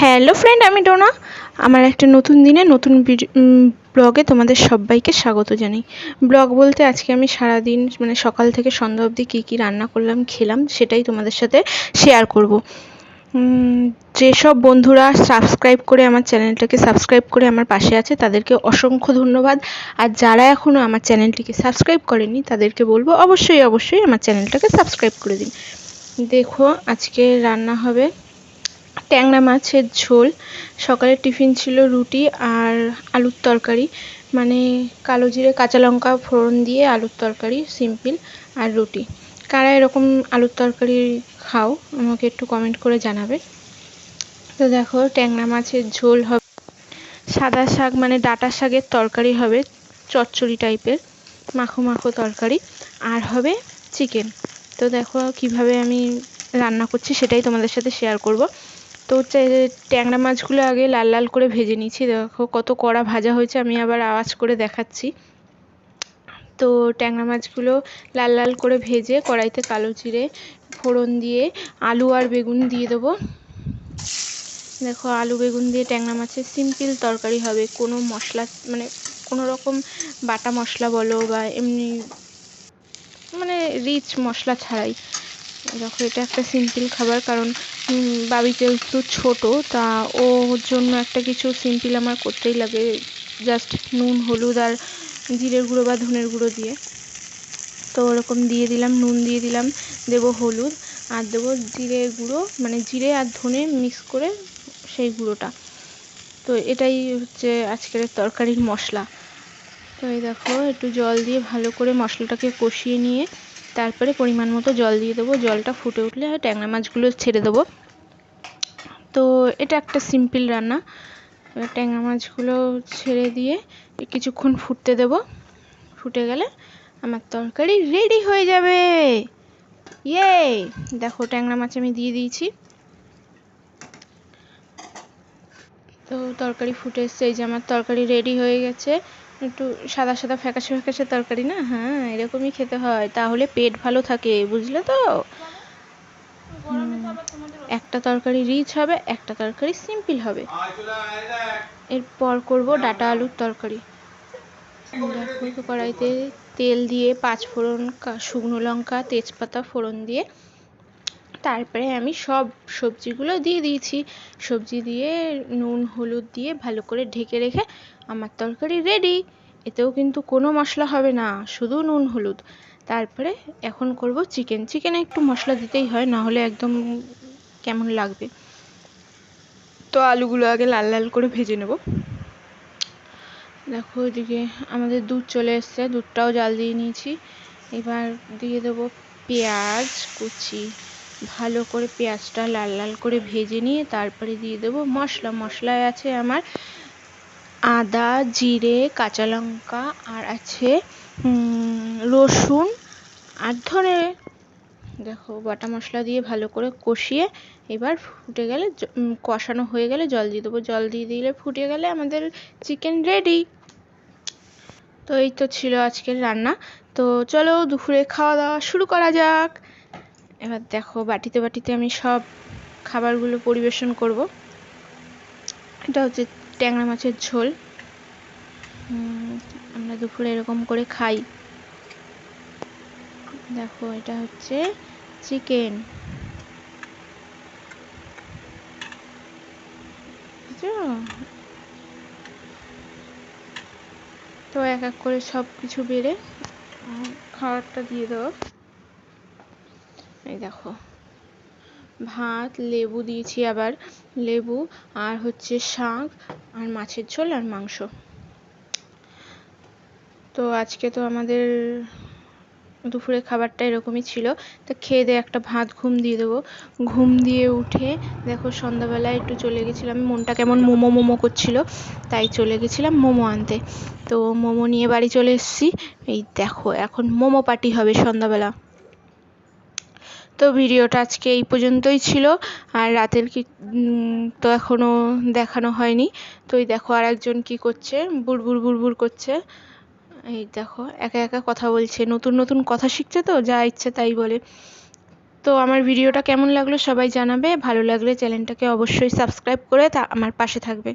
Hello friend আমি ডোনা। আমার একটা নতুন দিনে নতুন ব্লগে তোমাদের সবাইকে স্বাগত জানাই। ব্লগ বলতে আজকে আমি সারা দিন মানে সকাল থেকে সন্ধ্যা অবধি কী কী রান্না করলাম, খেলাম, সেটাই তোমাদের সাথে শেয়ার করব। যেসব বন্ধুরা সাবস্ক্রাইব করে আমার চ্যানেলটাকে সাবস্ক্রাইব করে আমার পাশে আছে, তাদেরকে অসংখ্য ধন্যবাদ। আর যারা এখনও আমার চ্যানেলটিকে সাবস্ক্রাইব করেনি, তাদেরকে বলব অবশ্যই অবশ্যই আমার চ্যানেলটাকে সাবস্ক্রাইব করে দিন। দেখো, আজকে রান্না হবে ট্যাংরা মাছের ঝোল সকালের টিফিন ছিল রুটি আর আলুর তরকারি মানে কালো জিরে, কাঁচা লঙ্কা ফোড়ন দিয়ে আলুর তরকারি, সিম্পল, আর রুটি। কারা এরকম আলুর তরকারি খাও, আমাকে একটু কমেন্ট করে জানাবে। তো দেখো, ট্যাংরা মাছের ঝোল হবে। সাদা শাক মানে ডাটা শাকের তরকারি হবে, চচ্চড়ি টাইপের, মাখো মাখো তরকারি, আর হবে চিকেন। তো দেখো কীভাবে আমি রান্না করছি, সেটাই তোমাদের সাথে শেয়ার করব। তো ট্যাংরা মাছগুলো আগে লাল লাল করে ভেজে নিয়েছি। দেখো কত কড়া ভাজা হয়েছে, আমি আবার আওয়াজ করে দেখাচ্ছি। তো ট্যাংরা মাছগুলো লাল লাল করে ভেজে কড়াইতে কালো জিরে, ফোড়ন দিয়ে, আলু আর বেগুন দিয়ে দেবো। দেখো আলু বেগুন দিয়ে ট্যাংরা মাছের সিম্পল তরকারি হবে। কোনো মশলা মানে কোনো রকম বাটা মশলা বলো বা এমনি মানে রিচ মশলা ছাড়াই। দেখো এটা একটা সিম্পল খাবার কারণ বাবিতে যেহেতু ছোট, তা ওর জন্য একটা কিছু সিম্পল আমার করতেই লাগে জাস্ট নুন, হলুদ আর জিরের গুঁড়ো বা ধনের গুঁড়ো দিয়ে। তো ওরকম দিয়ে দিলাম, নুন দিয়ে দিলাম, দেব হলুদ আর দেবো জিরে গুঁড়ো মানে জিরে আর ধনে মিক্স করে সেই গুঁড়োটা। তো এটাই হচ্ছে আজকের তরকারির মশলা। তো এই দেখো, একটু জল দিয়ে ভালো করে মশলাটাকে কষিয়ে নিয়ে তারপরে পরিমাণ মতো জল দিয়ে দেবো। জলটা ফুটে উঠলে ট্যাংরা মাছগুলো ছেড়ে দেবো। তো এটা একটা সিম্পল রান্না। ট্যাংরা মাছগুলো ছেড়ে দিয়ে কিছুক্ষণ ফুটতে দেব। ফুটে গেলে আমার তরকারি রেডি হয়ে যাবে। ইয়ে দেখো ট্যাংরা মাছ আমি দিয়ে দিয়েছি। তো তরকারি ফুটে এসছে। এই যে আমার তরকারি রেডি হয়ে গেছে। একটু সাদা সাদা ফ্যাকাশে ফ্যাকাশে তরকারি না? হ্যাঁ এরকমই খেতে হয়। তাহলে পেট ভালো থাকে, বুঝলে তো? একটা তরকারি রিচ হবে, একটা তরকারি সিম্পল হবে। এরপর করব ডাটা আলুর তরকারি। কড়াইতে তেল দিয়ে পাঁচ ফোড়ন শুকনো লঙ্কা, তেজপাতা ফোড়ন দিয়ে তারপরে আমি সব সবজিগুলো দিয়ে দিয়েছি। সবজি দিয়ে নুন, হলুদ দিয়ে ভালো করে ঢেকে রেখে আমার তরকারি রেডি এতেও কিন্তু কোনো মশলা হবে না, শুধু নুন, হলুদ। তারপরে এখন করব চিকেন চিকেনে একটু মশলা দিতেই হয়, না হলে একদম কেমন লাগবে? তো আলুগুলো আগে লাল লাল করে ভেজে নেব। দেখো ওইদিকে আমাদের দুধ চলে এসছে, দুধটাও জাল দিয়ে নিয়েছি। এবার দিয়ে দেবো পেঁয়াজ, কুচি। ভালো করে পেঁয়াজটা লাল লাল করে ভেজে নিয়ে তারপরে দিয়ে দেবো মশলা। মশলায় আছে আমার আদা, জিরে, কাঁচা লঙ্কা আর আছে রসুন আর ধনে। দেখো বাটা মশলা দিয়ে ভালো করে কষিয়ে এবার ফুটে গেলে কষানো হয়ে গেলে জল দিয়ে দেবো। জল দিয়ে দিলে ফুটে গেলে আমাদের চিকেন রেডি। তো এই তো ছিল আজকের রান্না। তো চলো দুপুরে খাওয়া দাওয়া শুরু করা যাক। এবার দেখো, বাটিতে বাটিতে আমি সব খাবারগুলো পরিবেশন করব। এটা হচ্ছে ট্যাংরা মাছের ঝোল। আমরা দুপুরে এরকম করে খাই। দেখো, এটা হচ্ছে চিকেন। তো এক এক করে সব কিছু বেড়ে খাবারটা দিয়ে দেবো। এই দেখো। ভাত, লেবু দিয়েছি আবার। লেবু আর হচ্ছে শাক আর মাছের ঝোল আর মাংস। তো আজকে তো আমাদের দুপুরে খাবারটা এরকমই ছিল। তো খেয়ে দিয়ে একটা ভাত ঘুম দিয়ে দেবো। ঘুম দিয়ে উঠে দেখো সন্ধ্যাবেলায় একটু চলে গেছিলাম। মনটা কেমন মোমো মোমো করছিল, তাই চলে গেছিলাম মোমো আনতে। তো মোমো নিয়ে বাড়ি চলে এসেছি। এই দেখো, এখন মোমো পার্টি হবে সন্ধ্যাবেলা। তো ভিডিওটা আজকে এই পর্যন্তই ছিল। আর রাতের কি তো এখনও দেখানো হয়নি। তো এই দেখো আর একজন কী করছে বুড়বুড় বুড়বুড় করছে। এই দেখো, একা একা কথা বলছে, নতুন নতুন কথা শিখছে তো, যা ইচ্ছে তাই বলে। তো আমার ভিডিওটা কেমন লাগল সবাই জানাবে, ভালো লাগলে চ্যানেলটাকে অবশ্যই সাবস্ক্রাইব করে তা, আমার পাশে থাকবে।